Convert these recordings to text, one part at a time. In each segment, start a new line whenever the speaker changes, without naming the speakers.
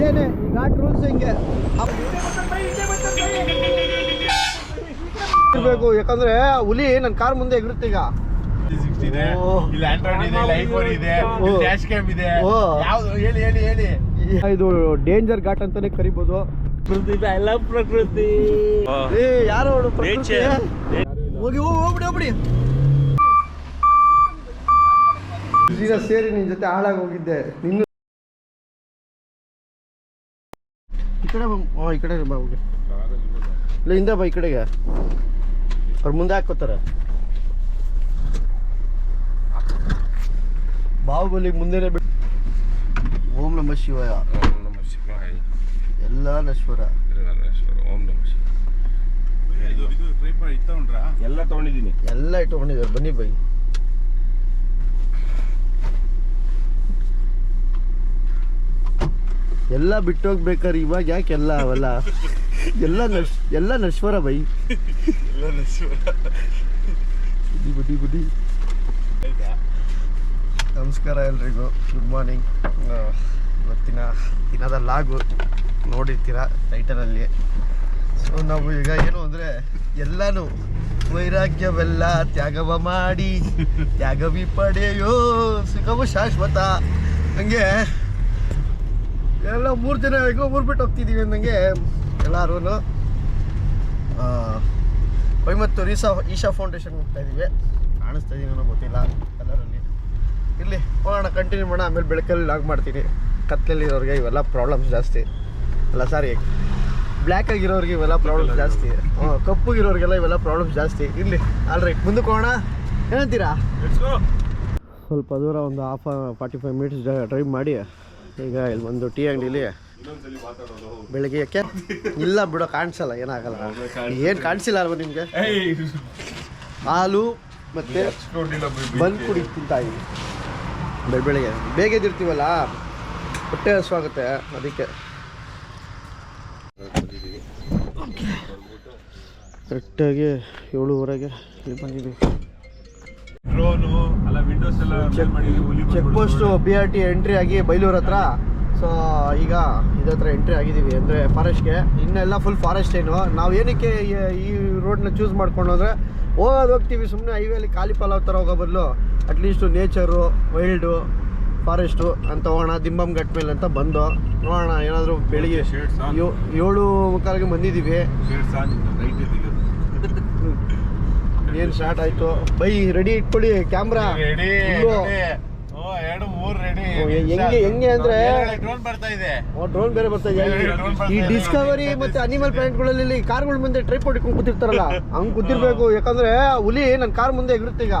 ಇದೇನೆ ಘಾಟ್ ರೂಲ್ಸ್ ಹಿಂಗೆ ಇರ್ಬೇಕು ಯಾಕಂದ್ರೆ ಹುಲಿ ನನ್ನ ಕಾರ್ ಮುಂದೆ ಎಗಿರುತ್ತೆ ಈಗ.
ಇದೆ. ಇಲ್ಲಿ ಆಂಡ್ರಾಯ್ಡ್ ಇದೆ ಕ್ಯಾಮ್ ಇದೆ. ಯಾವ್ದು? ಹೇಳಿ ಹೇಳಿ ಹೇಳಿ.
ಇದು ಡೇಂಜರ್ ಘಾಟ್ ಅಂತಾನೆ ಕರಿಬೋದು.
ಐ ಲವ್ ಪ್ರಕೃತಿ.
ಏ ಯಾರು ಪ್ರಕೃತಿ? ಹೋಗಿ ಹೋಗಿ ಹೋಗ್ಬಿಡಿ ಹೋಗ್ಬಿಡಿ ಈಗ ಸೇರಿ ನಿನ್ ಜೊತೆ ಹಾಳಾಗಿ ಹೋಗಿದ್ದೆ. ನಿನ್ನ ಕಡೆ ಬಾ ಈ ಕಡೆ ಬಾ ಹೋಗಿ. ಇಲ್ಲ ಹಿಂದೆ ಬಾ ಈ ಕಡೆಗೆ. ಅವ್ರು ಮುಂದೆ ಹಾಕೋತಾರೆ ಬಾಹುಬಲಿ ಮುಂದೆನೆ ಬಿಟ್ಟು ಓಂ ನಮ ಶಿವಾಯ.
ಓಂ ನಮ ಶಿವಾಯ.
ಎಲ್ಲ ನಶ್ವರ.
ಓಂ ನಮ ಇತ್ತಕೊಂಡ್ರಾ ಎಲ್ಲ ತಗೊಂಡಿದ್ದೀನಿ.
ಎಲ್ಲ ಇಟ್ಕೊಂಡಿದ್ದಾರೆ. ಬನ್ನಿ ಬೈ ಎಲ್ಲ ಬಿಟ್ಟೋಗ್ಬೇಕಾರೆ ಇವಾಗ ಯಾಕೆ ಎಲ್ಲ ಅವೆಲ್ಲ? ಎಲ್ಲ ನಶ್ ಎಲ್ಲ ನಶ್ವರ ಬೈ.
ಎಲ್ಲ ನಶ್ವರ.
ಬುದ್ಧಿ ಬುದ್ಧಿ ಬುದ್ಧಿ ನಮಸ್ಕಾರ ಎಲ್ರಿಗೂ. ಗುಡ್ ಮಾರ್ನಿಂಗ್ ಇವತ್ತಿನ ದಿನದ ಲಾಗು ನೋಡಿರ್ತೀರ ಟೈಟಲಲ್ಲಿ. ಸೊ ನಾವು ಈಗ ಏನು ಅಂದರೆ ಎಲ್ಲನೂ ವೈರಾಗ್ಯವೆಲ್ಲ ತ್ಯಾಗವ ಮಾಡಿ ತ್ಯಾಗವಿ ಪಡೆಯೋ ಸುಖವು ಶಾಶ್ವತ. ಹಂಗೆ ಎಲ್ಲ ಮೂರು ಜನ ಹೇಗೋ ಊರು ಬಿಟ್ಟು ಹೋಗ್ತಿದ್ದೀವಿ ಅಂದಂಗೆ ಎಲ್ಲರೂ ಕೊಯಮತ್ತೂರು ಈಶಾ ಈಶಾ ಫೌಂಡೇಶನ್ ಹೋಗ್ತಾ ಇದ್ದೀವಿ ಕಾಣಿಸ್ತಾ ಇದ್ದೀನೋ ಗೊತ್ತಿಲ್ಲ ಕಲರಲ್ಲಿ ಇಲ್ಲಿ ಹೋಗೋಣ ಕಂಟಿನ್ಯೂ ಮಾಡೋಣ ಆಮೇಲೆ ಬೆಳಕಲ್ಲಿ ಲಾಗ್ ಮಾಡ್ತೀನಿ. ಕತ್ಲಲ್ಲಿರೋರಿಗೆ ಇವೆಲ್ಲ ಪ್ರಾಬ್ಲಮ್ಸ್ ಜಾಸ್ತಿ. ಅಲ್ಲ ಸಾರಿ ಬ್ಲ್ಯಾಕ್ ಆಗಿರೋರಿಗೆ ಇವೆಲ್ಲ ಪ್ರಾಬ್ಲಮ್ಸ್ ಜಾಸ್ತಿ. ಹ್ಞೂ ಕಪ್ಪುಗಿರೋರಿಗೆಲ್ಲ ಇವೆಲ್ಲ ಪ್ರಾಬ್ಲಮ್ಸ್ ಜಾಸ್ತಿ. ಇಲ್ಲಿ ಆಲ್ ರೈಟ್ ಮುಂದಕ್ಕೆ ಹೋಗೋಣ. ಏನಂತೀರಾ? ಸ್ವಲ್ಪ ದೂರ ಒಂದು half forty five minutes drive ಮಾಡಿ. ಈಗ ಇಲ್ಲಿ ಒಂದು ಟೀ ಅಂಗಡಿಲಿ ಬೆಳಿಗ್ಗೆ ಯಾಕೆ ಇಲ್ಲ ಬಿಡೋ, ಕಾಣಿಸಲ್ಲ, ಏನಾಗಲ್ಲ. ಏನು ಕಾಣಿಸಿಲ್ಲ ಅಲ್ವ ನಿಮಗೆ? ಹಾಲು ಮತ್ತು ಬಂದು ಕುಡಿ ತಿಂತಾ ಇದ್ದೀವಿ ಬೆಳ ಬೆಳಿಗ್ಗೆ. ಬೇಗ ಎದ್ದಿರ್ತೀವಲ್ಲ? ಹೊಟ್ಟೆ ಹಸುವಾಗುತ್ತೆ ಅದಕ್ಕೆ. ಕರೆಕ್ಟಾಗಿ ಏಳುವರೆಗೆ ಇಲ್ಲಿ ಬಂದಿದ್ದೀವಿ.
ಡ್ರೋನು ಅಲ್ಲ ವಿಂಡೋಸ್ ಎಲ್ಲ
check check post B R T entry ಆಗಿ ಬೈಲೂರ್ ಹತ್ರ. ಸೊ ಈಗ ಇದ್ರ ಹತ್ರ ಎಂಟ್ರಿ ಆಗಿದ್ದೀವಿ ಅಂದರೆ ಫಾರೆಸ್ಟ್ಗೆ ಇನ್ನೆಲ್ಲ ಫುಲ್ ಫಾರೆಸ್ಟ್ ಏನು ನಾವು ಏನಕ್ಕೆ ಈ- ರೋಡ್ ರೋಡ್ನ ಚೂಸ್ ಮಾಡ್ಕೊಂಡು ಅಂದರೆ ಹೋಗೋದು ಹೋಗ್ತೀವಿ ಸುಮ್ಮನೆ ಹೈವೇಲಿ ಖಾಲಿ ಪಲಾವ್ ಥರ ಹೋಗೋ ಬದಲು. ಅಟ್ಲೀಸ್ಟು ನೇಚರು ವೈಲ್ಡು ಫಾರೆಸ್ಟು ಅಂತ ಹೋಗೋಣ ದಿಂಬಮ್ ಘಟ್ ಮೇಲೆ ಅಂತ ಬಂದು ನೋಡೋಣ ಏನಾದರೂ ಬೆಳಿಗ್ಗೆ ಏಳು ಮುಕ್ಕಾಲಿಗೆ ಬಂದಿದ್ದೀವಿ. ಏನು ಸ್ಟಾರ್ಟ್ ಆಯ್ತು? ಬೈ ರೆಡಿ ಇಟ್ಕೊಳ್ಳಿ ಕ್ಯಾಮ್ರಾ
ರೆಡಿ. ಓ ಎರಡು ಮೂರು ರೆಡಿ
ಓ, ಹೆಂಗೆ- ಹೆಂಗೆ ಅಂದ್ರೆ-
ಡ್ರೋನ್ ಬರ್ತಾ ಇದೆ.
ಡ್ರೋನ್ ಬೇರೆ ಬರ್ತಾ ಇದೆ. ಈ ಡಿಸ್ಕವರಿ ಮತ್ತೆ ಅನಿಮಲ್ ಪ್ಲಾನೆಟ್ಗಳಲ್ಲಿ ಕಾರ್ಗಳ ಮುಂದೆ ಟ್ರೈಪ್ ಇಟ್ಕೊಂಡು ಕೂತಿರ್ತಾರಲ್ಲ ಹಂಗ್ ಕೂತಿರ್ಬೇಕು. ಯಾಕಂದ್ರೆ ಹುಲಿ ನನ್ನ ಕಾರ್ ಮುಂದೆ ಎಗರುತ್ತೆ ಈಗ.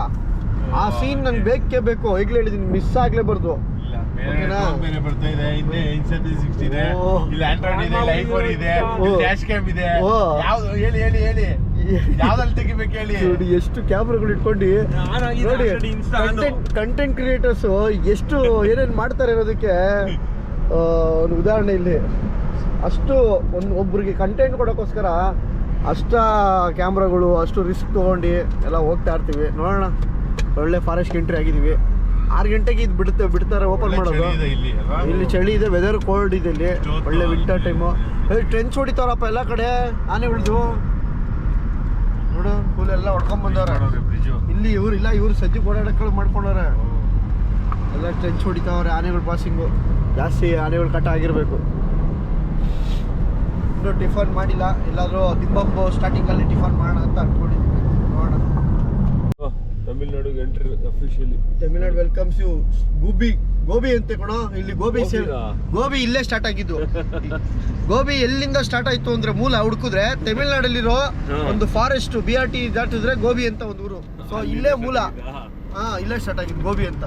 ಆ ಸೀನ್ ನನ್ಗೆ ಬೇಕೇ ಬೇಕು. ಈಗಲೇ ಹೇಳಿದೀನಿ ಮಿಸ್ ಆಗ್ಲೇಬಾರ್ದು.
ಬೇರೆ ಬರ್ತಾ ಇದೆ. ಹಿಂದೆ ಇನ್ಸೆಂಟಿ ಸಿಕ್ಸ್ ಇದೆ.
ಓ.
ಇಲ್ಲಿ ಆಂಡ್ರಾಯ್ಡ್ ಇದೆ ಲೈಫ್ ಇದೆ
ಓ.
ಡ್ಯಾಶ್ ಕ್ಯಾಮ್ ಇದೆ.
ಓ.
ಯಾವ್ದು? ಹೇಳಿ ಹೇಳಿ ಹೇಳಿ. ಯಾವ್ದ್ರಲ್ಲಿ ತೆಗಿಬೇಕು ಹೇಳಿ?
ನೋಡಿ ಎಷ್ಟು ಕ್ಯಾಮ್ರಾಗಳು ಇಟ್ಕೊಂಡು ನೋಡಿ ಕಂಟೆಂಟ್ ಕಂಟೆಂಟ್ ಕ್ರಿಯೇಟರ್ಸ್ ಎಷ್ಟು ಏನೇನು ಮಾಡ್ತಾರೆ ಅನ್ನೋದಕ್ಕೆ ಆ, ಒಂದು ಉದಾಹರಣೆ ಇಲ್ಲಿ. ಅಷ್ಟು ಒಂದು ಒಬ್ಬರಿಗೆ ಕಂಟೆಂಟ್ ಕೊಡೋಕ್ಕೋಸ್ಕರ ಅಷ್ಟ ಕ್ಯಾಮ್ರಾಗಳು ಅಷ್ಟು ರಿಸ್ಕ್ ತೊಗೊಂಡು ಎಲ್ಲ ಹೋಗ್ತಾ ಇರ್ತೀವಿ. ನೋಡೋಣ ಒಳ್ಳೆ ಫಾರೆಸ್ಟ್ ಎಂಟ್ರಿ ಆಗಿದ್ದೀವಿ. ಆರು ಗಂಟೆಗೆ ಇದು ಬಿಡುತ್ತೆ ಬಿಡ್ತಾರೆ ಓಪನ್ ಮಾಡೋದು.
ಇಲ್ಲಿ
ಚಳಿ ಇದೆ ವೆದರ್ ಕೋಲ್ಡ್ ಇದೆ ಇಲ್ಲಿ. ಒಳ್ಳೆ ವಿಂಟರ್ ಟೈಮು ಟ್ರೆಂಚ್ ಹೊಡಿತಾರಪ್ಪ ಎಲ್ಲ ಕಡೆ ಆನೆ ಉಳಿದು. ಎಲ್ಲ ಹೊಡ್ಕೊಂಡ್ ಬಂದವ್ರ. ಇಲ್ಲಿ ಇವ್ರು ಇಲ್ಲ ಇವ್ರು ಸಜ್ಜಿ ಓಡಾಡಕ್ಕಳು ಮಾಡ್ಕೊಂಡವ್ರ. ಎಲ್ಲ ಟ್ರೆಂಚ್ ಹೊಡಿತಾವ್ರೆ ಆನೆಗಳು ಪಾಸಿಂಗು ಜಾಸ್ತಿ ಆನೆಗಳು ಕಟ್ ಆಗಿರಬೇಕು. ಇನ್ನೂ ಟಿಫನ್ ಮಾಡಿಲ್ಲ ಎಲ್ಲಾದರೂ ದಿಬ್ಬಬ್ಬು ಸ್ಟಾರ್ಟಿಂಗಲ್ಲಿ ಟಿಫನ್ ಮಾಡೋಣ ಅಂತ ಅನ್ಕೊಂಡಿದ್ವಿ. ನೋಡೋಣ.
Tamil Nadu entry
officially Tamil Nadu welcomes you gobi. ಗೋಬಿ ಅಂತೆ ಕಣೋ ಇಲ್ಲಿ ಗೋಬಿ ಸೇಲ್ ಗೋಬಿ ಇಲ್ಲೇ ಸ್ಟಾರ್ಟ್ ಆಗಿದ್ದು. ಗೋಬಿ ಎಲ್ಲಿಂದ ಸ್ಟಾರ್ಟ್ ಆಯ್ತು ಅಂದ್ರೆ ಮೂಲ ಹುಡುಕಿದ್ರೆ ತಮಿಳ್ನಾಡಲ್ಲಿರೋ ಒಂದು ಫಾರೆಸ್ಟ್ ಬಿ ಆರ್ ಟಿ ದಾಟಿದ್ರೆ ಗೋಬಿ ಅಂತ ಒಂದು ಊರು. ಸೊ ಇಲ್ಲೇ ಮೂಲ. ಹಾ. ಇಲ್ಲೇ ಸ್ಟಾರ್ಟ್ ಆಗಿದ್ದು ಗೋಬಿ ಅಂತ.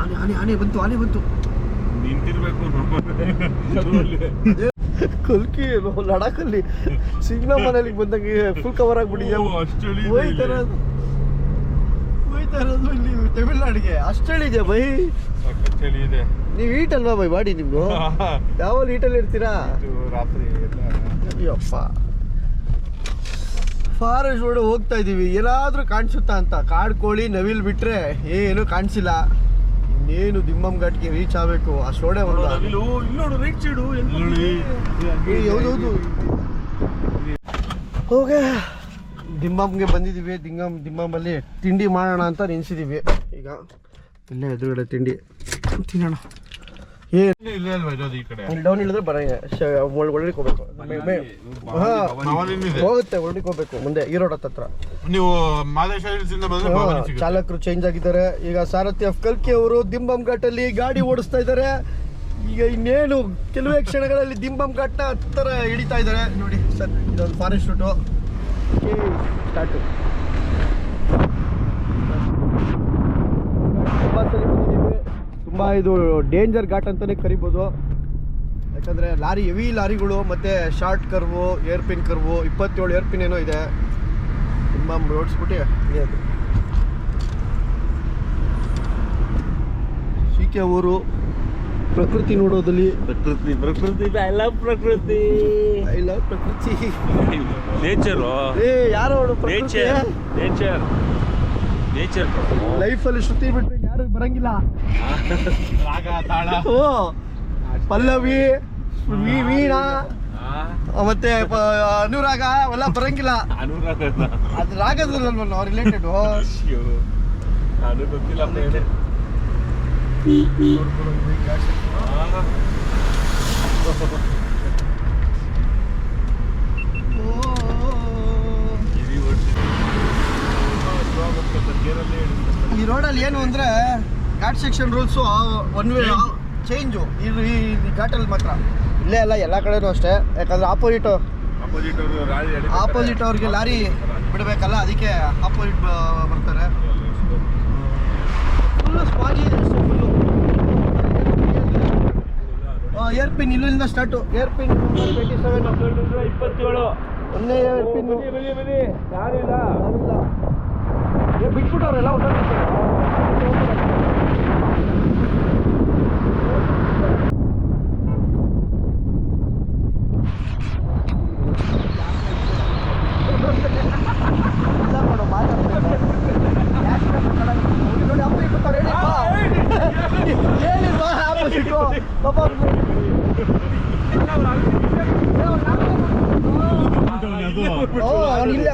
ಆನೆ ಆನೆ ಆನೆ ಬಂತು ಆನೆ ಬಂತು.
ನಿಂತಿರ್ಬೇಕು
ಕಲ್ಕಿ ಲಡಾಖ್ ಲಡಾಖಲ್ಲಿ ಸಿಗ್ನ ಮನೇಲಿ ಬಂದಂಗೆ ಫುಲ್ ಕವರ್ ಆಗ್ಬಿಟ್ಟಿದ್ಯಾ
ಇದೆ
ಹೋಯ್ತಾ. ಇರೋದು. ಇಲ್ಲಿ ತಮಿಳ್ನಾಡಿಗೆ. ಬೈ.
ಚಳಿ ಇದೆ.
ನೀವು ಈಟ್ ಅಲ್ವಾ ಬೈ ಬಾಡಿ ನಿಮ್ದು? ಯಾವಾಗ ಈಟಲ್ಲಿ ಇರ್ತೀರಾ?
ರಾತ್ರಿ
ಅಯ್ಯಪ್ಪ. ಫಾರೆಸ್ಟ್ ರೋಡ್ ಹೋಗ್ತಾ ಇದೀವಿ. ಏನಾದ್ರೂ ಕಾಣಿಸುತ್ತಾ ಅಂತ. ಕಾಡು ಕೋಳಿ ನವಿಲ್ ಬಿಟ್ರೆ ಏನು ಕಾಣಿಸಿಲ್ಲ. ಇನ್ನೇನು ದಿಮ್ಮಂ ಘಾಟ್ಗೆ ರೀಚ್ ಆಗಬೇಕು? ಆ ಶೋಡೆ ಒಂದು.
ಇಲ್ಲಿ ನೋಡು ರೈಟ್ ಸೈಡು
ಏ, ಹೌದೌದು ಹೋಗೆ. ದಿಮ್ಮಂಗೆ ಬಂದಿದ್ದೀವಿ ದಿಂಗಮ್ ದಿಮ್ಮಮ್ಮಲ್ಲಿ ತಿಂಡಿ ಮಾಡೋಣ ಅಂತ ನೆನೆಸಿದ್ದೀವಿ ಈಗ ಇಲ್ಲೇ ಎದುರುಗಡೆ ತಿಂಡಿ. ತಿನ್ನೋಣ. ಡೌನ್ ಇಳಿದ್ರೆ ಬರ ಹೋಗ್ಬೇಕು ಹಾ, ಹೋಗುತ್ತೆ ಹೋಗ್ಬೇಕು ಮುಂದೆ ರೋಡ್ ಹತ್ರ
ನೀವು
ಚಾಲಕರು ಚೇಂಜ್ ಆಗಿದ್ದಾರೆ. ಈಗ ಸಾರಥಿ ಆಫ್ ಕಲ್ಕಿ ಅವರು ದಿಂಬಂ ಘಾಟಲ್ಲಿ ಗಾಡಿ ಓಡಿಸ್ತಾ ಇದ್ದಾರೆ. ಈಗ ಇನ್ನೇನು ಕೆಲವೇ ಕ್ಷಣಗಳಲ್ಲಿ ದಿಂಬಂ ಘಾಟ್ನ ಹತ್ತರ ಹಿಡಿತಾ ಇದ್ದಾರೆ. ನೋಡಿ ಸರ್ ಇದೊಂದು ಫಾರೆಸ್ಟ್ ರೂಟು ಸ್ಟಾರ್ಟು ತುಂಬ ಇದು ಡೇಂಜರ್ ಘಾಟ್ ಅಂತಲೇ ಕರಿಬೋದು. ಯಾಕಂದರೆ ಲಾರಿ ಹೆವಿ ಲಾರಿಗಳು ಮತ್ತು short curve hairpin curve ಇಪ್ಪತ್ತೇಳು ಏರ್ ಪಿನ್ ಏನೋ ಇದೆ. ತುಂಬ ಓಡಿಸ್ಬಿಟ್ಟು. ಶಿಕೆ ಊರು. ಪ್ರಕೃತಿ ನೋಡೋದಲ್ಲಿ.
ಪ್ರಕೃತಿ ಪ್ರಕೃತಿ ಐ ಲವ್ ಪ್ರಕೃತಿ.
ಐ ಲವ್ ಪ್ರಕೃತಿ.
ನೇಚರು
ಏ ಯಾರು
ನೇಚರ್ ನೇಚರ್ ನೇಚರ್
ಲೈಫಲ್ಲಿ ಶ್ರುತಿ ಬಿಟ್ರೆ ಯಾರು ಬರಂಗಿಲ್ಲ.
ರಾಗ ತಾಳ
ಓ ಪಲ್ಲವಿ ವೀ- ವೀಣಾ ಮತ್ತೆ ಪ- ಅನುರಾಗ ಅವೆಲ್ಲ ಬರಂಗಿಲ್ಲ.
ಅನುರಾಧ
ಅದು ರಾಗದಲ್ವಲ್ಲ ಅವ್ರು ರಿಲೇಟೆಡ್
ನಾನು ಗೊತ್ತಿಲ್ಲ
ಈ ರೋಡಲ್ಲಿ ಏನು ಅಂದರೆ ghat section rules one way change ಇದು ಈ ಘಾಟಲ್ಲಿ ಮಾತ್ರ. ಇಲ್ಲೇ ಅಲ್ಲ ಎಲ್ಲ ಕಡೆನೂ ಅಷ್ಟೇ. ಯಾಕಂದ್ರೆ ಆಪೋಸಿಟ್ ಆಪೋಸಿಟ್ ಅವ್ರಿಗೆ ಲಾರಿ ಬಿಡಬೇಕಲ್ಲ ಅದಕ್ಕೆ ಆಪೋಸಿಟ್ ಬರ್ತಾರೆ. ಫುಲ್ಲು ಸ್ಪಾಜಿ ಫುಲ್ಲು ಏರ್ ಪಿನ್ ಇಲ್ಲಿಂದ start hairpin twenty seven
ಇಪ್ಪತ್ತೇಳು.
ಒಂದೇ ಏರ್ ಪಿನ್
ಬನ್ನಿ ಬನ್ನಿ ಬನ್ನಿ. ಯಾರಿಲ್ಲ.
ಬಿಟ್ಬಿಟ್ಟು ಅವರೆಲ್ಲ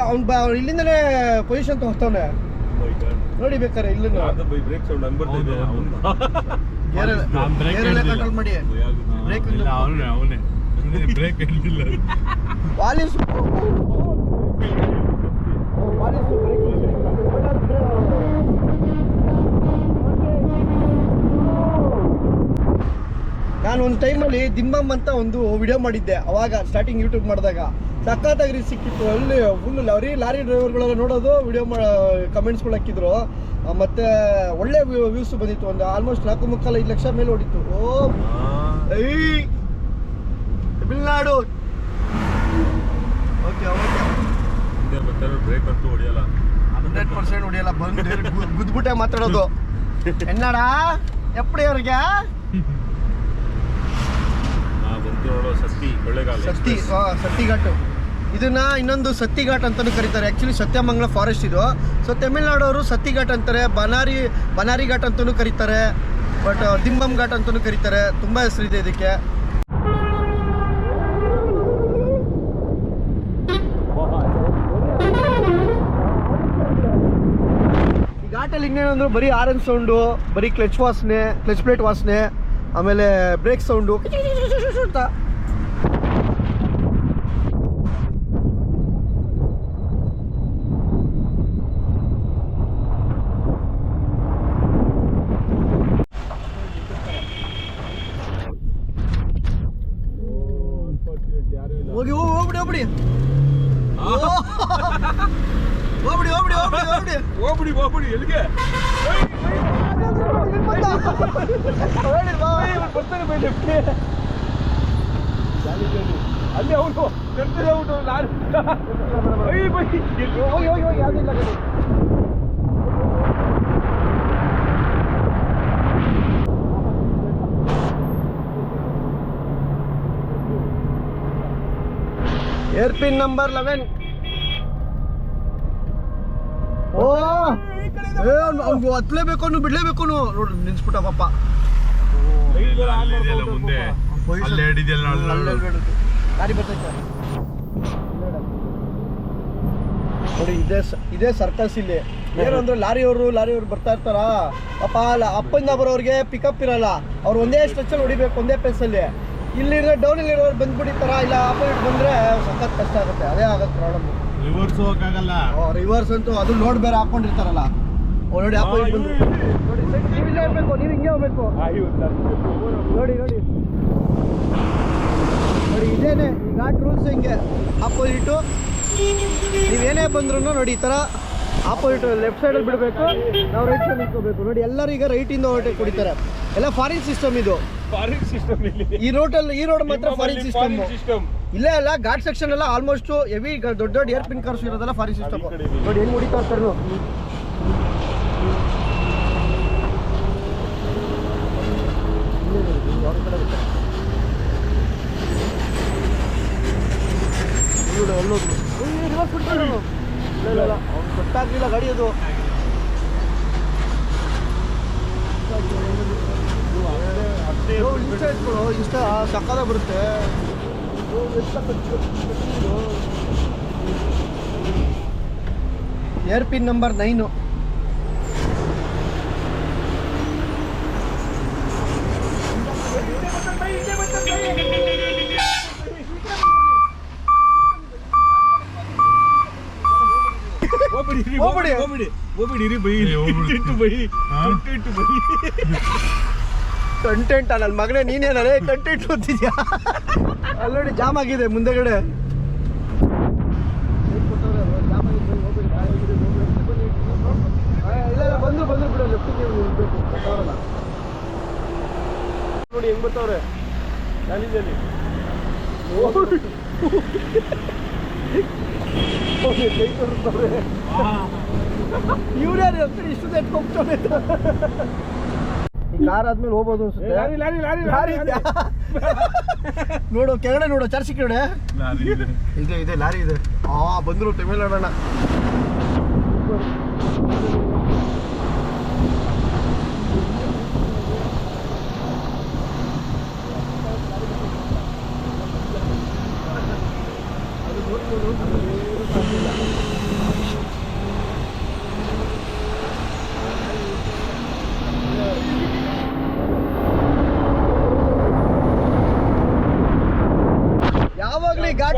ಅವ್ನು ಇಲ್ಲಿಂದಲೇ ಪೊಸಿಷನ್ ತೋರಿಸ್ತವನೆ ನೋಡಿ ಬೇಕಾರೆ ಇಲ್ಲ
ಬ್ರೇಕ್ ಸೌಂಡ್
ನಂಬರ್
ಕಂಟ್ರೋಲ್ ಮಾಡಿ. ಬ್ರೇಕ್
ಅವನೇ ಬ್ರೇಕ್
ವಾಲ್ಯೂಮ್ ನಾನು ಒಂದು ಟೈಮಲ್ಲಿ ದಿಂಬಮ್ ಅಂತ ಒಂದು ವಿಡಿಯೋ ಮಾಡಿದ್ದೆ ಅವಾಗ ಸ್ಟಾರ್ಟಿಂಗ್ ಯೂಟ್ಯೂಬ್ ಮಾಡಿದಾಗ. ಸಖತ್ತಾಗಿ ರೀಚ್ ಸಿಕ್ಕಿತ್ತು ಅಲ್ಲಿ ಫುಲ್ ಲಾರಿ ಲಾರಿ ಡ್ರೈವರ್ಗಳೆಲ್ಲ ನೋಡೋದು ವಿಡಿಯೋ ಮಾ ಕಮೆಂಟ್ಸ್ಗಳು ಹಾಕಿದ್ರು. ಮತ್ತು ಒಳ್ಳೆ ವ್ಯೂಸ್ ಬಂದಿತ್ತು ಒಂದು ಆಲ್ಮೋಸ್ಟ್ ನಾಲ್ಕು ಮುಕ್ಕಾಲು ಐದು ಲಕ್ಷ ಮೇಲೆ ಹೊಡಿತು ಓ ಐ ತಮಿಳ್ನಾಡು. Okay okay.
ಬ್ರೇಕ್ ಅಂತೂ ಹೊಡಿಯಲ್ಲ.
ಹಂಡ್ರೆಡ್ ಪರ್ಸೆಂಟ್ ಹೊಡಿಯಲ್ಲ ಬಂದು ಗುದ್ಬಿಟ್ಟೆ ಮಾತಾಡೋದು. ಎನ್ನಡ? ಎಪ್ಪಡಿ ಅವ್ರಿಗೆ?
ನೋಡೋ ಸತ್ತಿ ಕೊಳ್ಳೇಗಾಲ
ಸತ್ತಿ ಸತ್ತಿಘಾಟು. ಇದನ್ನ ಇನ್ನೊಂದು ಸತ್ತಿಘಾಟ್ ಅಂತಾನೂ ಕರೀತಾರೆ. ಆ್ಯಕ್ಚುಲಿ ಸತ್ಯಮಂಗಲ ಫಾರೆಸ್ಟ್ ಇದು. ಸೊ ತಮಿಳ್ನಾಡವರು ಸತ್ತಿಘಾಟ್ ಅಂತಾರೆ. ಬನಾರಿ ಬನಾರಿ ಘಾಟ್ ಅಂತಲೂ ಕರೀತಾರೆ. ಬಟ್ ದಿಂಬಂ ಘಾಟ್ ಅಂತಲೂ ಕರೀತಾರೆ. ತುಂಬ ಹೆಸರಿದೆ ಇದಕ್ಕೆ. ಈ ಘಾಟಲ್ಲಿ ಇನ್ನೇನಂದ್ರೆ ಬರೀ ಆರೆಂಜ್ ಸೌಂಡು ಬರೀ ಕ್ಲಚ್ ವಾಸನೆ ಕ್ಲಚ್ ಪ್ಲೇಟ್ ವಾಸನೆ ಆಮೇಲೆ ಬ್ರೇಕ್ ಸೌಂಡು Круто! ಹೋಗಿ ಹೋಗಿ ಹೋಗಿ ಯಾವ್ದಿಲ್ಲ ಏರ್ ಪಿನ್ ನಂಬರ್ ಲೆವೆನ್ ಏ ಅವ್ನು ಹತ್ಲೇಬೇಕು ಅವ್ನು ಬಿಡ್ಲೇಬೇಕು ಅವ್ನು ನೋಡು ನಿನ್ಸ್ಬಿಟ್ಟ ಪಾಪ.
ಮುಂದೆ.
ಗಾಡಿ ಬರ್ತೈತೆ. ನೋಡಿ ಇದೇ ಇದೇ ಸರ್ಕಸ್ ಇಲ್ಲಿ. ಏನಂದ್ರೆ ಲಾರಿಯವರು ಲಾರಿಯವರು ಬರ್ತಾ ಇರ್ತಾರ? ಪಾಪ ಅಲ್ಲ ಅಪ್ಪಂದ ಬರೋರಿಗೆ ಪಿಕಪ್ ಇರಲ್ಲ. ಅವ್ರು ಒಂದೇ ಸ್ಟ್ರೆಚಲ್ಲಿ ಹೊಡಿಬೇಕು ಒಂದೇ ಪ್ಲೇಸಲ್ಲಿ ಇಲ್ಲಿ ಡೌನ್ ಇಲ್ಲಿ ಇರೋರು ಬಂದ್ಬಿಟ್ಟಿರ್ತಾರ? ಇಲ್ಲ ಆಪೋಸಿಟ್ ಬಂದ್ರೆ ಸಖತ್ ಕಷ್ಟ ಆಗುತ್ತೆ. ಅದೇ ಆಗುತ್ತೆ ಪ್ರಾಬ್ಲಮ್
ರಿವರ್ಸ್ ಹೋಗಕ್ಕಾಗಲ್ಲ.
ರಿವರ್ಸ್ ಅಂತೂ ಅದು ಲೋಡ್ ಬೇರೆ ಹಾಕೊಂಡಿರ್ತಾರಲ್ಲ ನೋಡಿ ಆಪೋಸಿಟ್ ಬಂದ್ರು. ನೋಡಿ ಇರಬೇಕು ನೀವು ಹಿಂಗೆ ಹೋಗ್ಬೇಕು. ನೋಡಿ ನೋಡಿ. ನೋಡಿ ಇದೇನೆ ಘಾಟ್ ರೂಲ್ಸ್ ಹಿಂಗೆ? ಆಪೋಸಿಟು ನೀವೇನೇ ಬಂದ್ರೂ ನೋಡಿ ಈ ಥರ ಆಪೋಸಿಟ್ ಲೆಫ್ಟ್ ಸೈಡಲ್ಲಿ ಬಿಡಬೇಕು. ನಾವು ರೈಟ್ ಸೈಡ್ ನಿಂತ್ಕೋಬೇಕು. ನೋಡಿ ಎಲ್ಲರೂ ಈಗ ರೈಟಿಂದ ಓವರ್ಟೇಕ್ ಕುಡಿತಾರೆ ಎಲ್ಲ ಫಾರಿನ್ ಸಿಸ್ಟಮ್ ಇದು.
ಫಾರಿನ್ ಸಿಸ್ಟಮ್
ಈ ರೋಡಲ್ಲಿ ಈ ರೋಡ್ ಮಾತ್ರ ಫಾರಿನ್ ಸಿಸ್ಟಮ್ ಇಲ್ಲೇ ಅಲ್ಲ ಘಾಟ್ ಸೆಕ್ಷನ್ ಎಲ್ಲ ಆಲ್ಮೋಸ್ಟ್ ಹೆವಿ ದೊಡ್ಡ ದೊಡ್ಡ ಏರ್ ಪಿನ್ ಕಾರ್ಸ್ ಇರೋದಲ್ಲ ಫಾರಿನ್ ಸಿಸ್ಟಮ್. ನೋಡಿ ಹೆಂಗ್ ಹೊಡಿತಾ ಇರ್ತಾರೆ ನೋಡಿ. ನೋಡು, ಅಲ್ಲೋದ್ರು. ಅವ್ನು. ಗಾಡಿ ಅದು. ಇಷ್ಟ ಇಟ್ಕೊಳ್ಳೋ ಇನ್ಸ್ಟಾ ಸಕ್ಕದ ಬರುತ್ತೆ. Hairpin number nine.
ಹೋಗ್ಬಿಡಿ
ಹೋಗ್ಬಿಡಿ.
ಹೋಗ್ಬಿಡಿ ಹೋಗ್ಬಿಡಿ ಬೈ. ಇಟ್ಟು ಬೈ ಇಟ್ಟು ಬೈ.
ಕಂಟೆಂಟ್ ನನ್ನ ಮಗನೇ ನೀನೇನೇ ಕಂಟೆಂಟ್ ಓದ್ತಿದ್ಯಾ? ಆಲ್ರೆಡಿ ನೋಡಿ ಜಾಮ್ ಆಗಿದೆ ಮುಂದೆಗಡೆ. ಬಂದ್ರು ಬಂದ್ರು ಬಿಡು ಲೆಫ್ಟಿಗೆ.
ನೋಡಿ ಹೆಂಗ್ ಬರ್ತಾವ್ರೆ ನಾನಿದ್ದೇನೆ
ಅವ್ನಿಗೆ ಕೈ ತೋರಿಸ್ತವ್ರೆ ಇವ್ರು ಯಾರು ಅಂತ ಇಷ್ಟು ದೊಡ್ಡ ಹೋಗ್ತಾನೆ ಈ ಕಾರ್ ಆದ್ಮೇಲೆ ಹೋಗ್ಬೋದು ಅನ್ಸುತ್ತೆ.
Lorry lorry
lorry
lorry
lorry ನೋಡು ಕೆಳಗಡೆ ನೋಡು ಚರ್ಚ್ ಕೆಳಗಡೆ
ಇದೆ.
ಇದೆ ಇದೆ ಲಾರಿ ಇದೆ. ಆ ಬಂದ್ರು ತಮಿಳ್ನಾಡಣ್ಣ ಯಾವಾಗ್ಲೂ ಈ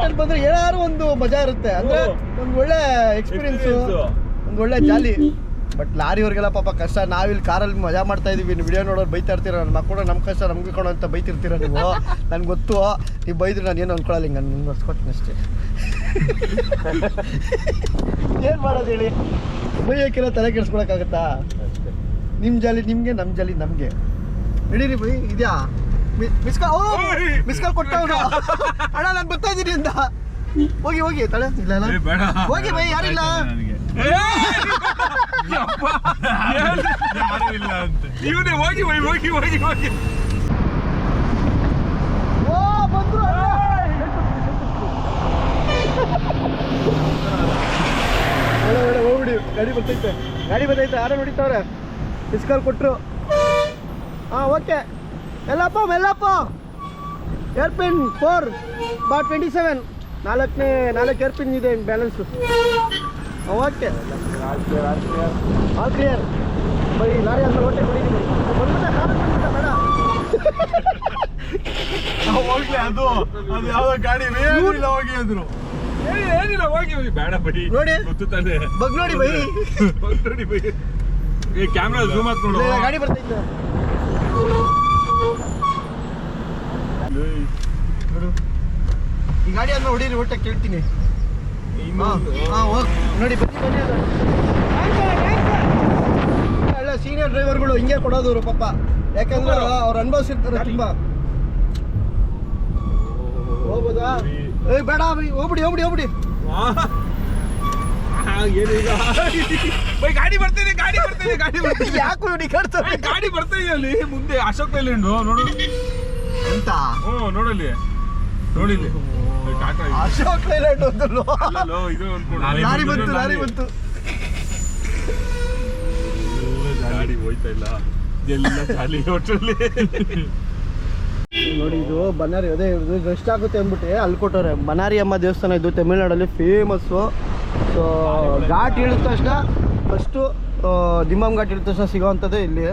ಘಾಟಲ್ಲಿ ಬಂದ್ರೆ ಏನಾದ್ರು ಒಂದು ಮಜಾ ಇರುತ್ತೆ. ಅಂದ್ರೆ ಒಂದು ಒಳ್ಳೆ ಎಕ್ಸ್ಪೀರಿಯನ್ಸ್ ಒಂದು ಒಳ್ಳೆ ಜಾಲಿ. ಬಟ್ ಲಾರಿಯವ್ರಿಗೆಲ್ಲ ಪಾಪ ಕಷ್ಟ. ನಾವಿಲ್ಲಿ ಕಾರಲ್ಲಿ ಮಜಾ ಮಾಡ್ತಾ ಇದೀವಿ. ನೀವು ವಿಡಿಯೋ ನೋಡೋರು ಬೈತಾ ಇರ್ತೀರ ನನ್ನ ಮಕ್ಕಳು ನಮ್ಮ ಕಷ್ಟ ನಮ್ಗೆ ಕೊಡೋ ಅಂತ ಬೈತಿರ್ತೀರ ನೀವು? ನನ್ಗೆ ಗೊತ್ತು. ನೀವು ಬೈದ್ರೆ ನಾನು ಏನು ಅನ್ಕೊಳ್ಳಲ್ಲ ಹಿಂಗೆ ನಾನು ಮುಂದುವರ್ಸ್ಕೊತೀನಿ ಅಷ್ಟೇ. ಏನು ಮಾಡೋದು ಹೇಳಿ? ಬೈಯಕ್ಕೆಲ್ಲ ತಲೆ ಕೆಡಿಸ್ಕೊಳಕ್ಕಾಗತ್ತಾ? ನಿಮ್ಮ ಜಾಲಿ ನಿಮಗೆ ನಮ್ಮ ಜಾಲಿ ನಮಗೆ. ನಡೀರಿ ಬೈ. ಇದೆಯಾ? ಮಿಸ್ ಕಾಲ್ ಓ ಮಿಸ್ ಕಾಲ್ ಕೊಟ್ಟವನು ಅಣ್ಣ ನಾನು ಬರ್ತಾ ಇದ್ದೀನಿ ಅಂತ ಹೋಗಿ ಹೋಗಿ. ತಳೆ ಇಲ್ಲ
ಅಲ್ಲ
ಹೋಗಿ ಬೈ ಯಾರಿಲ್ಲ?
ನನಗೆ.
ಯಪ್ಪ
ಯಾರೂ ಇಲ್ಲ ಅಂತ.
ಇವನೇ ಹೋಗಿ ಬೈ ಹೋಗಿ ಹೋಗಿ ಹೋಗಿ.
ಓ ಬಂದ್ರು ಹೋಗ್ಬಿಡಿ. ಗಾಡಿ ಬರ್ತೈತೆ. ಗಾಡಿ ಬರ್ತೈತೆ. ಯಾರೋ ಹೊಡಿತಾವ್ರೆ ಮಿಸ್ ಕಾಲ್ ಕೊಟ್ಟರು ಹಾಂ ಓಕೆ ಎಲ್ಲಪ್ಪ ಮೆಲ್ಲಪ್ಪ ಏರ್ಪಿನ್ ಫೋರ್ ಬಾ ಟ್ವೆಂಟಿ ಸೆವೆನ್ ನಾಲ್ಕನೇ ನಾಲ್ಕು ಏರ್ಪಿನ್ ಇದೆ balance okay all clear bye lorry ಅಂತ ಹೊಟ್ಟೆ ಕೊಡಿದ್ದೀನಿ ಬೇಡ.
ಹೋಗ್ಲಿ ಅದು ಅದು ಯಾವ್ದೋ ಗಾಡಿ ಇಲ್ಲ ಹೋಗಿ ಅಂದ್ರು.
ಏನಿಲ್ಲ ಹೋಗಿ ಹೋಗಿ ಬೇಡ ಬೈ
ನೋಡಿ.
ಗೊತ್ತು ತಾನೆ.
ಬಗ್ ನೋಡಿ ಬೈ.
ಬಗ್ ನೋಡಿ ಬೈ. ಏ ಕ್ಯಾಮ್ರಾ ಝೂಮ್ ಹಾಕ್ ನೋಡು.
ಗಾಡಿ ಬರ್ತೈತೆ ನೋಡು ಈ ಗಾಡಿ ಅದನ್ನ ಹೊಡೀರಿ ಒಟ್ಟ ಕೇಳ್ತೀನಿ. ನೋಡಿ ಬನ್ನಿ ಬನ್ನಿ ಅದು. ಸೀನಿಯರ್ ಡ್ರೈವರ್ಗಳು ಹಿಂಗೆ ಕೊಡೋದು ಅವ್ರು ಪಾಪ. ಯಾಕಂದ್ರೆ ಅವ್ರು ಅನುಭವಿಸಿರ್ತಾರೆ ತುಂಬಾ. ಹೋಗ್ಬೋದಾ? ಏಯ್ ಬೇಡ ಹೋಗ್ಬಿಡಿ ಹೋಗ್ಬಿಡಿ ಹೋಗ್ಬಿಡಿ.
ಗಾಡಿ ಬರ್ತೀನಿ ಗಾಡಿ ಬರ್ತೀನಿ ಗಾಡಿ ಬರ್ತೀನಿ.
ಯಾಕೆ
ಗಾಡಿ ಬರ್ತಾ ಇದೆ ಅಲ್ಲಿ ಮುಂದೆ ಅಶೋಕ್ ಲೈಲ್ಯಾಂಡ್ ನೋಡು. ನೋಡಿಲ್ಲಿ. ಏ, ಟಾಟಾ ಇದು.
ಅಶೋಕ್ ಲೈಲೈಟ್ ಒಂದು
ಅಲ್ಲಲ್ಲೋ, ಇದು ಅನ್ಕೊಂಡು
ಲಾರಿ ಬಂತು,
ಲಾರಿ. ಬಂತು.
ಗಾಡಿ ಹೋಯ್ತಾ ಇಲ್ಲ. ಎಲ್ಲ ಖಾಲಿ ಹೋಟೆಲ್ಲಿ
ನೋಡಿ ಇದು ಬನಾರಿ ಅದೇ ಇದು ಎಷ್ಟಾಗುತ್ತೆ ಅಂದ್ಬಿಟ್ಟು ಅಲ್ಲಿ ಕೊಟ್ಟವ್ರೆ. ಬನಾರಿ ಅಮ್ಮ ದೇವಸ್ಥಾನ ಇದು ತಮಿಳ್ನಾಡಲ್ಲಿ ಫೇಮಸ್ಸು. ಸೊ ಘಾಟ್ ಇಳಿದ ತಕ್ಷಣ ಫಸ್ಟು ದಿಮ್ಮಮ್ ಘಾಟ್ ಇಳಿದ ತಕ್ಷಣ ಸಿಗೋವಂಥದ್ದು ಇಲ್ಲಿ.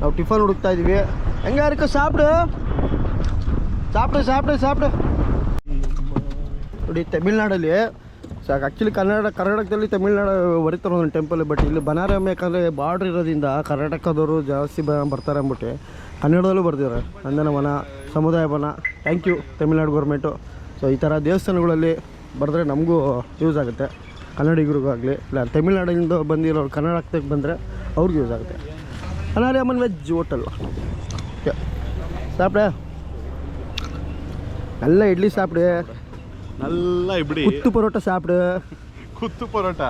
ನಾವು ಟಿಫನ್ ಹುಡುಕ್ತಾ ಇದೀವಿ. ಹೆಂಗಾರಿಕ ಯಾರಕ್ಕ ಸಾಪಿಡು ಸಾಪಿಡು ಸಾಪಿಡು. ನೋಡಿ, ತಮಿಳ್ನಾಡಲ್ಲಿ, ಸಾಕು ಆ್ಯಕ್ಚುಲಿ ಕನ್ನಡ, ಕರ್ನಾಟಕದಲ್ಲಿ ತಮಿಳ್ನಾಡು ಬರೀತಾರೆ ಒಂದು ಟೆಂಪಲ್ ಬಟ್ ಇಲ್ಲಿ ಬನಾರಿ ಅಮ್ಮ ಯಾಕಂದರೆ ಬಾರ್ಡ್ರ್ ಇರೋದ್ರಿಂದ ಕರ್ನಾಟಕದವರು ಜಾಸ್ತಿ ಬ ಬರ್ತಾರೆ ಅಂದ್ಬಿಟ್ಟು ಕನ್ನಡದಲ್ಲೂ ಬರ್ತಿದ್ದಾರೆ ನಂದನ ವನ ಸಮುದಾಯ ವನ thank you Tamil Nadu government so ಈ ಥರ ದೇವಸ್ಥಾನಗಳಲ್ಲಿ ಬರೆದ್ರೆ ನಮಗೂ ಯೂಸ್ ಆಗುತ್ತೆ. ಕನ್ನಡಿಗರಿಗೂ ಆಗಲಿ, ಇಲ್ಲ ತಮಿಳ್ನಾಡಿನಿಂದ ಬಂದಿರೋರು ಕನ್ನಡಕ್ಕೆ ಬಂದರೆ ಅವ್ರಿಗೂ ಯೂಸ್ ಆಗುತ್ತೆ. Anari Amman veg hotel okay ಸಾಪ್ಡೆ? ಎಲ್ಲ ಇಡ್ಲಿ ಸಾಪಿಡೆ
ನಲ್ಲ ಇಬ್ಡಿ
குத்து பரோட்டா சாப்பிடு
ಕುತ್ತು ಪರೋಟ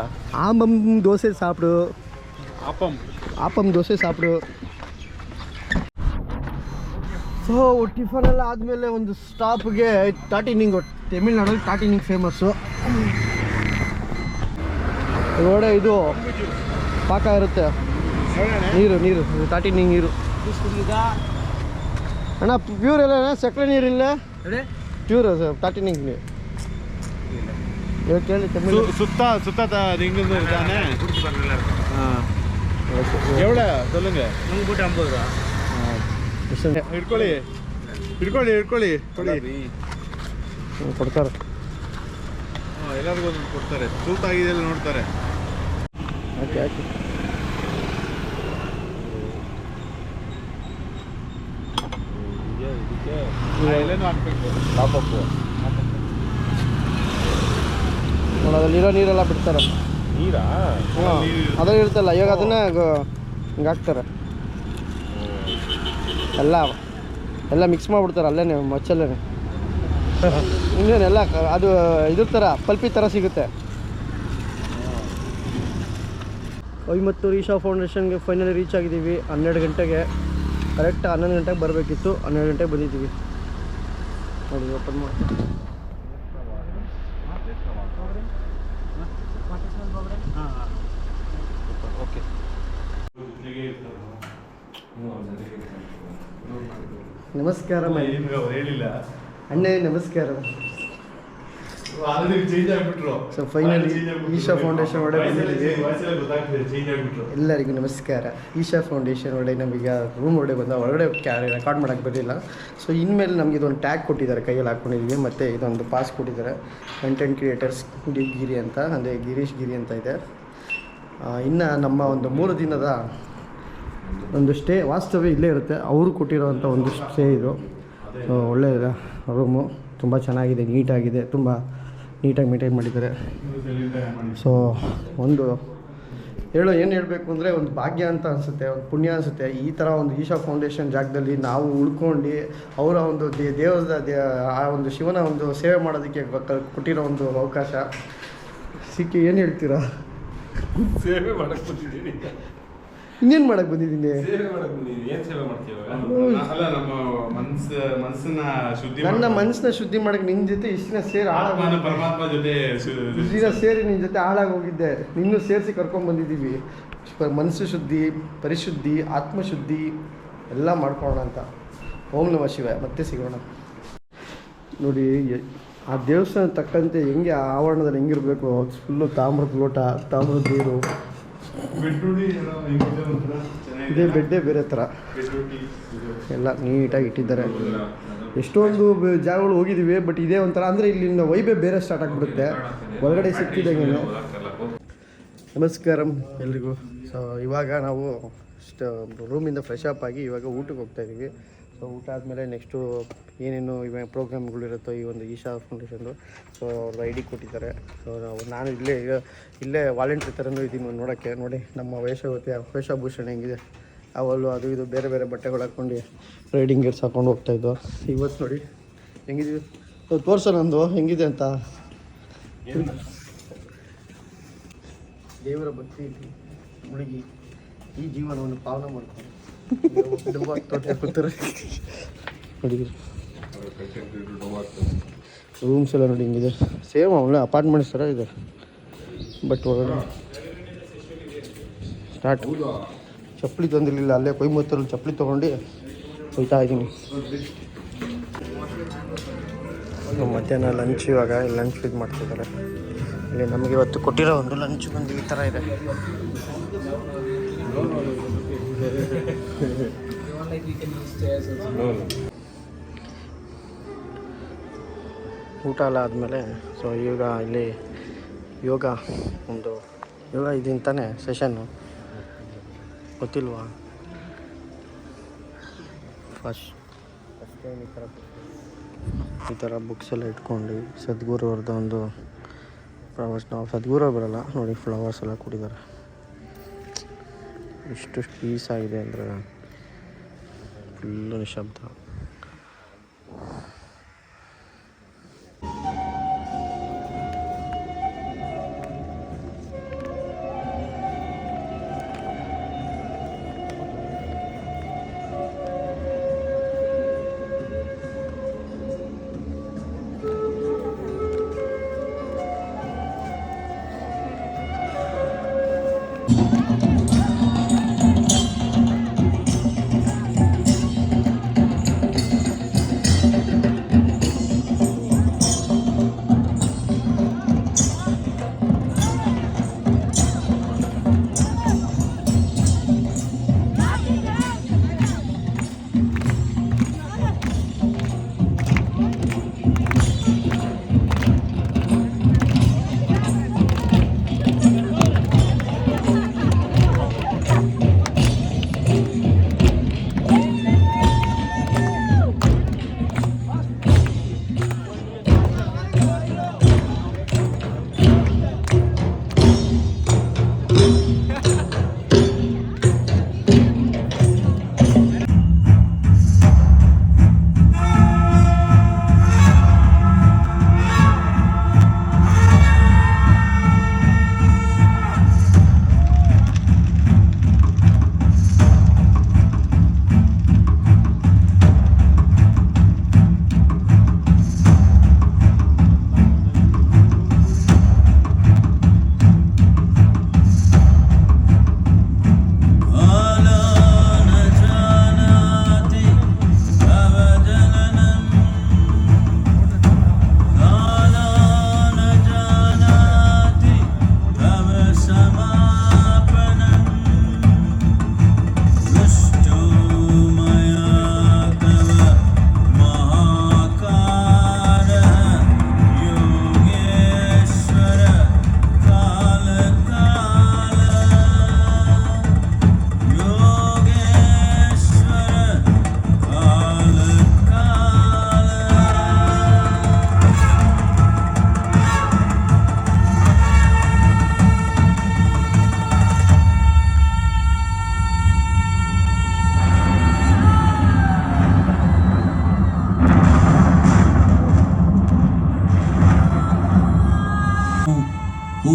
ஆம்பம் தோசை சாப்பிடு
ಅಪ್ಪಂ
ಆಪಮ್ ದೋಸೆ ಸಾಪಿಡು ಸೊ ಟಿಫನ್ ಎಲ್ಲ ಆದಮೇಲೆ ಒಂದು ಸ್ಟಾಪ್ಗೆ ಟಾಟಿನಿಂಗ್ ತಮಿಳ್ನಾಡಲ್ಲಿ ಟಾಟಿನಿಂಗ್ ಫೇಮಸ್ಸು ಒಳಗಡೆ ಇದು ಪಾಕ ಇರುತ್ತೆ ನೀರು ನೀರು ಟಾಟಿನಿಂಗ್ ನೀರು ಅಣ್ಣ ಪ್ಯೂರ್ ಎಲ್ಲ ಸಕ್ಕರೆ ನೀರಿಲ್ಲ ಪ್ಯೂರ್ ಟಾಟಿನಿಂಗ್ ನೀರು ಇವಾಗ ಕೇಳಿ ತಮಿಳ್
ಸುತ್ತ ಸುತ್ತ ರಿಂಗ್ ಇದ್ದಾನೆ ಎವಡ சொல்லுங்க ಹಿಡ್ಕೊಳ್ಳಿ ಹಿಡ್ಕೊಳ್ಳಿ ಹಿಡ್ಕೊಳ್ಳಿ ಕೊಡಿ
ಕೊಡ್ತಾರೆ
ಹಾ, ಎಲ್ಲರಿಗೂ ಒಂದೊಂದು ಕೊಡ್ತಾರೆ ತೂಕ ಆಗಿದೆ ಎಲ್ಲ ನೋಡ್ತಾರೆ
ಓಕೆ ಓಕೆ
ಟಾಪಪ್ಪು
ನೋಡಿ ಅದ್ರಲ್ಲಿರೋ ನೀರೆಲ್ಲ ಬಿಡ್ತಾರೆ.
ನೀರಾ?
ಅದ್ರಲ್ಲಿ ಇರ್ತಲ್ಲ ಇವಾಗ ಅದನ್ನ ಹಿಂಗೆ ಹಾಕ್ತಾರೆ. ಎಲ್ಲ ಎಲ್ಲ ಮಿಕ್ಸ್ ಮಾಡಿಬಿಡ್ತಾರೆ ಅಲ್ಲೇ ಮಚ್ಚಲ್ಲೇ ಇನ್ನೇನೆಲ್ಲ ಅದು ಇದ್ರ ಥರ ಪಲ್ಪಿ ಥರ ಸಿಗುತ್ತೆ. ಕೊಯಮತ್ತೂರು ಈಶಾ ಫೌಂಡೇಶನ್ಗೆ ಫೈನಲಿ ರೀಚ್ ಆಗಿದ್ದೀವಿ ಹನ್ನೆರಡು ಗಂಟೆಗೆ. ಕರೆಕ್ಟ್ ಹನ್ನೊಂದು ಗಂಟೆಗೆ ಬರಬೇಕಿತ್ತು ಹನ್ನೆರಡು ಗಂಟೆಗೆ ಬಂದಿದ್ದೀವಿ. ನೋಡಿ ಓಪನ್ ಮಾಡಿ
ಓಕೆ
ನಮಸ್ಕಾರ
ಹೇಳಿಲ್ಲ.
ಅಣ್ಣೇ ನಮಸ್ಕಾರ. ಸೊ ಫೈನಲಿ ಈಶಾ ಫೌಂಡೇಶನ್ ಒಳಗೆ ಬಂದಿದ್ದೀವಿ ಎಲ್ಲರಿಗೂ ನಮಸ್ಕಾರ. ಈಶಾ ಫೌಂಡೇಶನ್ ಒಳಗೆ ನಮಗೆ ರೂಮ್ ಒಳಗೆ ಬಂದ ಒಳಗಡೆ ಕ್ಯಾರಿ ರೆಕಾರ್ಡ್ ಮಾಡೋಕ್ಕೆ ಬರಲಿಲ್ಲ ಸೊ ಇನ್ಮೇಲೆ ನಮಗೆ ಇದೊಂದು ಟ್ಯಾಗ್ ಕೊಟ್ಟಿದ್ದಾರೆ ಕೈಯಲ್ಲಿ ಹಾಕೊಂಡಿದ್ವಿ ಮತ್ತು ಇದೊಂದು ಪಾಸ್ ಕೊಟ್ಟಿದ್ದಾರೆ. ಕಂಟೆಂಟ್ ಕ್ರಿಯೇಟರ್ಸ್ ಡಿ ಗಿರಿ ಅಂತ ಅಂದರೆ ಗಿರೀಶ್ ಗಿರಿ ಅಂತ ಇದೆ. ಇನ್ನು ನಮ್ಮ ಒಂದು ಮೂರು ದಿನದ ಒಂದು ಸ್ಟೇ ವಾಸ್ತವ್ಯ ಇಲ್ಲೇ ಇರುತ್ತೆ. ಅವರು ಕೊಟ್ಟಿರೋವಂಥ ಒಂದು ಸ್ಟೇ ಇದು. ಒಳ್ಳೆಯ ಒಳ್ಳೆ ರೂಮು ತುಂಬ ಚೆನ್ನಾಗಿದೆ ನೀಟಾಗಿದೆ ತುಂಬ ನೀಟಾಗಿ ಮೇಂಟೈನ್ ಮಾಡಿದ್ದಾರೆ. ಸೊ ಒಂದು ಹೇಳೋ, ಏನು ಹೇಳಬೇಕು ಅಂದರೆ ಒಂದು ಭಾಗ್ಯ ಅಂತ ಅನಿಸುತ್ತೆ, ಒಂದು ಪುಣ್ಯ ಅನಿಸುತ್ತೆ. ಈ ಥರ ಒಂದು ಈಶಾ ಫೌಂಡೇಶನ್ ಜಾಗದಲ್ಲಿ ನಾವು ಉಳ್ಕೊಂಡು ಅವರ ಒಂದು ದೇ ದೇವದ ಆ ಒಂದು ಶಿವನ ಒಂದು ಸೇವೆ ಮಾಡೋದಕ್ಕೆ ಕೊಟ್ಟಿರೋ ಒಂದು ಅವಕಾಶ. ಸಿಕ್ಕಿ ಏನು ಹೇಳ್ತೀರಾ?
ಸೇವೆ ಮಾಡಕ್ಕೆ
ಇನ್ನೇನು ಮಾಡಕ್ಕೆ ಬಂದಿದ್ದೀನಿ?
ಸೇವೆ ಮಾಡಕ್ ಬಂದಿದ್ದೀನಿ. ಏನ್ ಸೇವೆ ಮಾಡ್ತೀವಿ ಅಲ್ಲ ನಮ್ಮ ಮನ್ಸ ಮನಸ್ಸನ್ನ ಶುದ್ಧಿ
ನನ್ನ ಮನಸ್ಸನ್ನ ಶುದ್ಧಿ ಮಾಡಕ್ ನಿನ್ ಜೊತೆ ಇಷ್ಟಿನ ಸೇರಿ
ಆತ್ಮನ
ಹಾಳಾಗಿ
ಪರಮಾತ್ಮ ಜೊತೆ
ಸೇರಿ ನಿನ್ ಜೊತೆ ಹಾಳಾಗಿ ಹೋಗಿದ್ದೆ. ನಿನ್ನೂ ಸೇರಿಸಿ ಕರ್ಕೊಂಡ್ ಬಂದಿದ್ದೀವಿ. ಮನಸ್ಸು ಶುದ್ಧಿ ಪರಿಶುದ್ಧಿ ಆತ್ಮಶುದ್ಧಿ ಎಲ್ಲ ಮಾಡ್ಕೊಳ್ಳೋಣ ಅಂತ. ಓಂ ನಮ ಶಿವ ಮತ್ತೆ ಸಿಗೋಣ. ನೋಡಿ ಆ ದೇವಸ್ಥಾನ ತಕ್ಕಂತೆ ಹೆಂಗೆ ಆವರಣದಲ್ಲಿ ಹೆಂಗಿರಬೇಕು? ಫುಲ್ಲು ತಾಮ್ರದ ಲೋಟ ತಾಮ್ರದ ನೀರು. ಇದೇ ಬೆಡ್ಡೇ ಬೇರೆ ಥರ. ಎಲ್ಲ ನೀಟಾಗಿ ಇಟ್ಟಿದ್ದಾರೆ. ಎಷ್ಟೊಂದು ಜಾಗಗಳು ಹೋಗಿದ್ದೀವಿ ಬಟ್ ಇದೇ ಒಂಥರ. ಅಂದರೆ ಇಲ್ಲಿಂದ ವೈಬೆ ಬೇರೆ ಸ್ಟಾರ್ಟ್ ಆಗಿಬಿಡುತ್ತೆ. ಒಳಗಡೆ ಸಿಕ್ತಿದ್ದಂಗೆ ನಮಸ್ಕಾರ ಎಲ್ರಿಗೂ. ಸೊ ಇವಾಗ ನಾವು ರೂಮಿಂದ ಫ್ರೆಶ್ ಅಪ್ ಆಗಿ ಇವಾಗ ಊಟಕ್ಕೆ ಹೋಗ್ತಾ ಇದ್ದೀವಿ ಸೊ ಊಟ ಆದಮೇಲೆ ನೆಕ್ಸ್ಟು ಏನೇನು ಇವೆ ಪ್ರೋಗ್ರಾಮ್ಗಳಿರುತ್ತೋ ಈ ಒಂದು ಈಶಾ ಫೌಂಡೇಶನ್ದು ಸೊ ಅವ್ರು ಐ ಡಿ ಕೊಟ್ಟಿದ್ದಾರೆ. ಸೊ ನಾನು ಇಲ್ಲೇ ಈಗ ಇಲ್ಲೇ ವಾಲಂಟ್ರಿ ಥರನೂ ಇದ್ದೀನಿ ನೋಡೋಕ್ಕೆ. ನೋಡಿ, ನಮ್ಮ ವೇಷವತಿ ವೇಷಭೂಷಣ ಹೆಂಗಿದೆ. ಅವಲ್ಲು ಅದು ಇದು ಬೇರೆ ಬೇರೆ ಬಟ್ಟೆಗಳು ಹಾಕ್ಕೊಂಡು ರೈಡಿಂಗ್ ಗೇರ್ಸ್ ಹಾಕೊಂಡು ಹೋಗ್ತಾಯಿದ್ದು ಇವತ್ತು ನೋಡಿ ಹೆಂಗಿದೀವಿ ತೋರ್ಸೋ ನಂದು. ಹೆಂಗಿದೆ ಅಂತ? ದೇವರ ಭಕ್ತಿ, ಮುಳುಗಿ ಈ ಜೀವನವನ್ನು ಪಾವನ ಮಾಡ್ತಾರೆ ರೂಮ್ಸ್ ಎಲ್ಲ ನೋಡಿ ಹಿಂಗಿದೆ. ಸೇಮ್ ಅವಳೆ ಅಪಾರ್ಟ್ಮೆಂಟ್ಸ್ ಥರ ಇದೆ. ಬಟ್ ಒಳಗಡೆ ಸ್ಟಾರ್ಟ್. ಚಪ್ಪಲಿ ತಂದಿರಲಿಲ್ಲ, ಅಲ್ಲೇ ಕೊಯಮತ್ತೂರಲ್ಲಿ ಚಪ್ಪಲಿ ತೊಗೊಂಡು ಹೋಯ್ತಾ ಇದ್ದೀನಿ. ಮಧ್ಯಾಹ್ನ ಲಂಚ್ ಇವಾಗ ಲಂಚ್ ಇದು ಮಾಡ್ತಿದ್ದಾರೆ. ಇಲ್ಲಿ ನಮಗೆ ಇವತ್ತು ಕೊಟ್ಟಿರೋ ಒಂದು ಲಂಚ್ ಬಂದು ಈ ಥರ ಇದೆ. ಊಟ ಎಲ್ಲ ಆದಮೇಲೆ ಸೊ ಈಗ ಇಲ್ಲಿ ಯೋಗ ಒಂದು, ಯೋಗ ಇದೀನಿ ತಾನೇ ಸೆಷನ್ನು ಗೊತ್ತಿಲ್ವಾ? ಫಸ್ಟ್ ಫಸ್ಟ್ ಈ ಥರ ಈ ಥರ ಬುಕ್ಸ್ ಎಲ್ಲ ಇಟ್ಕೊಂಡು ಸದ್ಗುರು ಅವ್ರದ್ದು ಒಂದು ನಾವು ಸದ್ಗುರು ಬರಲ್ಲ, ನೋಡಿ ಫ್ಲವರ್ಸ್ ಎಲ್ಲ ಕೊಟ್ಟಿದ್ದಾರೆ ಇಷ್ಟು ಪೀಸ್ ಆಗಿದೆ ಅಂದ್ರೆ ಫುಲ್ಲು ನಿಶಬ್ದ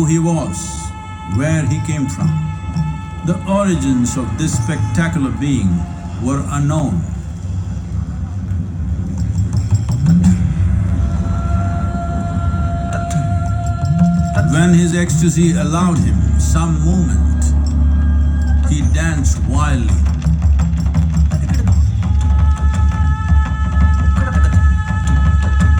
who he was, where he came from. The origins of this spectacular being were unknown. When his ecstasy allowed him some movement, he danced wildly